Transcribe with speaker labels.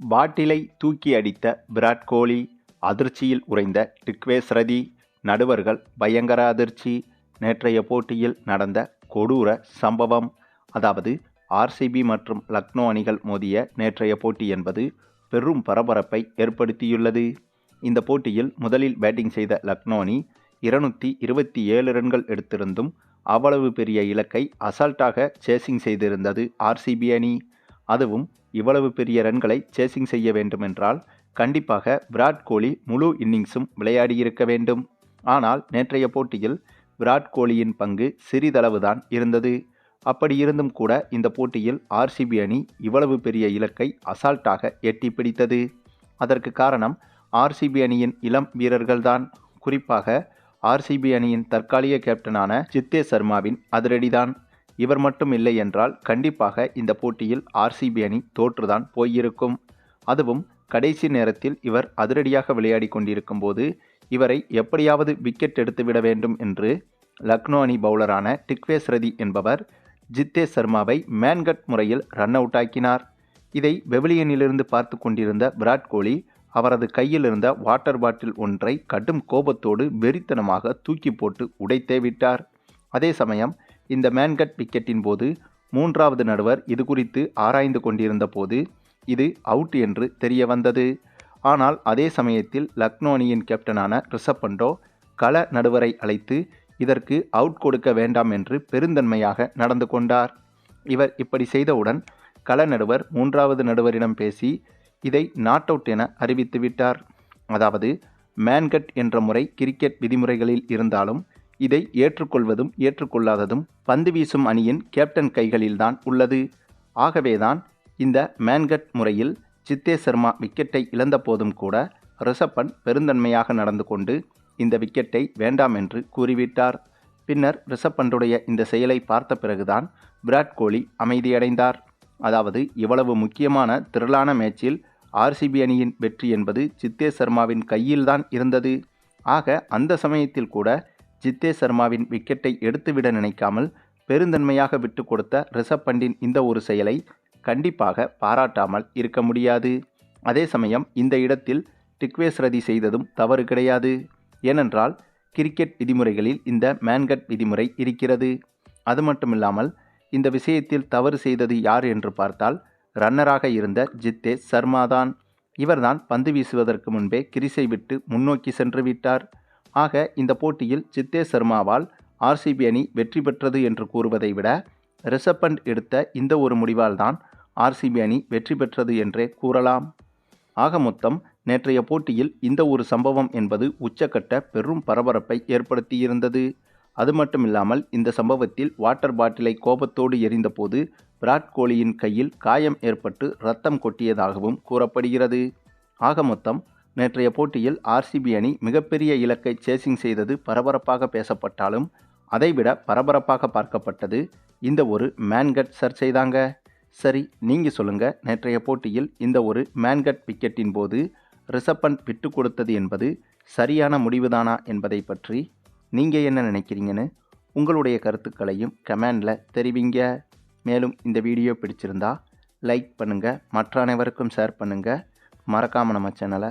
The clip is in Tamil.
Speaker 1: பாட்டிலை தூக்கி அடித்த விராட் கோலி அதிர்ச்சியில் உறைந்த டிக்வேஸ் ரதி நடுவர்கள் பயங்கர அதிர்ச்சி. நேற்றைய போட்டியில் நடந்த கொடூர சம்பவம் அதாவது ஆர்சிபி மற்றும் லக்னோ அணிகள் மோதிய நேற்றைய போட்டி என்பது பெரும் பரபரப்பை ஏற்படுத்தியுள்ளது. இந்த போட்டியில் முதலில் பேட்டிங் செய்த லக்னோ அணி இருநூற்றி இருபத்தி ஏழு ரன்கள் எடுத்திருந்தும் அவ்வளவு பெரிய இலக்கை அசால்ட்டாக சேசிங் செய்திருந்தது ஆர்சிபி அணி. அதுவும் இவ்வளவு பெரிய ரன்களை சேசிங் செய்ய வேண்டுமென்றால் கண்டிப்பாக விராட் கோலி முழு இன்னிங்ஸும் விளையாடியிருக்க வேண்டும். ஆனால் நேற்றைய போட்டியில் விராட் கோலியின் பங்கு சிறிதளவுதான் இருந்தது. அப்படி இருந்தும் கூட இந்த போட்டியில் ஆர்சிபி அணி இவ்வளவு பெரிய இலக்கை அசால்ட்டாக எட்டி பிடித்தது. அதற்கு காரணம் ஆர்சிபி அணியின் இளம் வீரர்கள்தான். குறிப்பாக ஆர்சிபி அணியின் தற்காலிக கேப்டனான சித்தே சர்மாவின் அதிரடிதான். இவர் மட்டும் இல்லை என்றால் கண்டிப்பாக இந்த போட்டியில் ஆர்சிபி அணி தோற்றுதான் போயிருக்கும். அதுவும் கடைசி நேரத்தில் இவர் அதிரடியாக விளையாடி கொண்டிருக்கும் போது இவரை எப்படியாவது விக்கெட் எடுத்துவிட வேண்டும் என்று லக்னோ அணி பவுலரான டிக்வேஸ் ரதி என்பவர் ஜித்தே சர்மாவை மேன்கட் முறையில் ரன் அவுட் ஆக்கினார். இதை வெவிலியனிலிருந்து பார்த்து கொண்டிருந்த விராட் கோலி அவரது கையில் இருந்த வாட்டர் பாட்டில் ஒன்றை கடும் கோபத்தோடு வெறித்தனமாக தூக்கி போட்டு உடைத்தே விட்டார். அதே சமயம் இந்த மேன்கட் விக்கெட்டின் போது மூன்றாவது நடுவர் இது குறித்து ஆராய்ந்து கொண்டிருந்த போது இது அவுட் என்று தெரிய வந்தது. ஆனால் அதே சமயத்தில் லக்னோ அணியின் கேப்டனான ரிஷப் பண்டோ கள நடுவரை அழைத்து இதற்கு அவுட் கொடுக்க வேண்டாம் என்று பெருந்தன்மையாக நடந்து கொண்டார். இவர் இப்படி செய்தவுடன் கள நடுவர் மூன்றாவது நடுவரிடம் பேசி இதை நாட் அவுட் என அறிவித்துவிட்டார் அதாவது மேன்கட் என்ற முறை கிரிக்கெட் விதிமுறைகளில் இருந்தாலும் இதை ஏற்றுக்கொள்வதும் ஏற்றுக்கொள்ளாததும் பந்து வீசும் அணியின் கேப்டன் கைகளில்தான் உள்ளது. ஆகவேதான் இந்த மேன்கட் முறையில் சித்தே சர்மா விக்கெட்டை இழந்த போதும் கூட ரிஷப்பன் பெருந்தன்மையாக நடந்து கொண்டு இந்த விக்கெட்டை வேண்டாம் என்று கூறிவிட்டார். பின்னர் ரிஷப்பண்டுடைய இந்த செயலை பார்த்த பிறகுதான் விராட் கோலி அமைதியடைந்தார். அதாவது இவ்வளவு முக்கியமான திரளான மேட்சில் ஆர்சிபி அணியின் வெற்றி என்பது சித்தே சர்மாவின் கையில்தான் இருந்தது. ஆக அந்த சமயத்தில் கூட ஜித்தே சர்மாவின் விக்கெட்டை எடுத்துவிட நினைக்காமல் பெருந்தன்மையாக விட்டு கொடுத்த ரிஷப் பண்டின் இந்த ஒரு செயலை கண்டிப்பாக பாராட்டாமல் இருக்க முடியாது. அதே சமயம் இந்த இடத்தில் டிக்வேஸ் ரதி செய்ததும் தவறு கிடையாது. ஏனென்றால் கிரிக்கெட் விதிமுறைகளில் இந்த மேன்கட் விதிமுறை இருக்கிறது. அது மட்டுமில்லாமல் இந்த விஷயத்தில் தவறு செய்தது யார் என்று பார்த்தால் ரன்னராக இருந்த ஜித்தே சர்மாதான். இவர்தான் பந்து வீசுவதற்கு முன்பே கிரிசை விட்டு முன்னோக்கி சென்று விட்டார். ஆக இந்த போட்டியில் சித்தே சர்மாவால் ஆர்சிபி அணி வெற்றி பெற்றது என்று கூறுவதை விட ரிஷப் பண்ட் எடுத்த இந்த ஒரு முடிவால் தான் ஆர்சிபி அணி வெற்றி பெற்றது என்றே கூறலாம். ஆக மொத்தம் நேற்றைய போட்டியில் இந்த ஒரு சம்பவம் என்பது உச்சக்கட்ட பெரும் பரபரப்பை ஏற்படுத்தியிருந்தது. அது மட்டுமில்லாமல் இந்த சம்பவத்தில் வாட்டர் பாட்டிலை கோபத்தோடு எரிந்தபோது விராட் கோலியின் கையில் காயம் ஏற்பட்டு ரத்தம் கொட்டியதாகவும் கூறப்படுகிறது. ஆக மொத்தம் நேற்றைய போட்டியில் ஆர்சிபி அணி மிகப்பெரிய இலக்கை சேசிங் செய்தது பரபரப்பாக பேசப்பட்டாலும் அதைவிட பரபரப்பாக பார்க்கப்பட்டது இந்த ஒரு மேன்கட் சர்ச்சை தாங்க. சரி நீங்கள் சொல்லுங்கள் நேற்றைய போட்டியில் இந்த ஒரு மேன்கட் விக்கெட்டின் போது ரிஷப் விட்டு கொடுத்தது என்பது சரியான முடிவுதானா என்பதை பற்றி நீங்கள் என்ன நினைக்கிறீங்கன்னு உங்களுடைய கருத்துக்களையும் கமெண்டில் தெரிவிங்க. மேலும் இந்த வீடியோ பிடிச்சிருந்தா லைக் பண்ணுங்கள் மற்ற அனைவருக்கும் ஷேர் பண்ணுங்கள் மறக்காமல் நம்ம சேனலை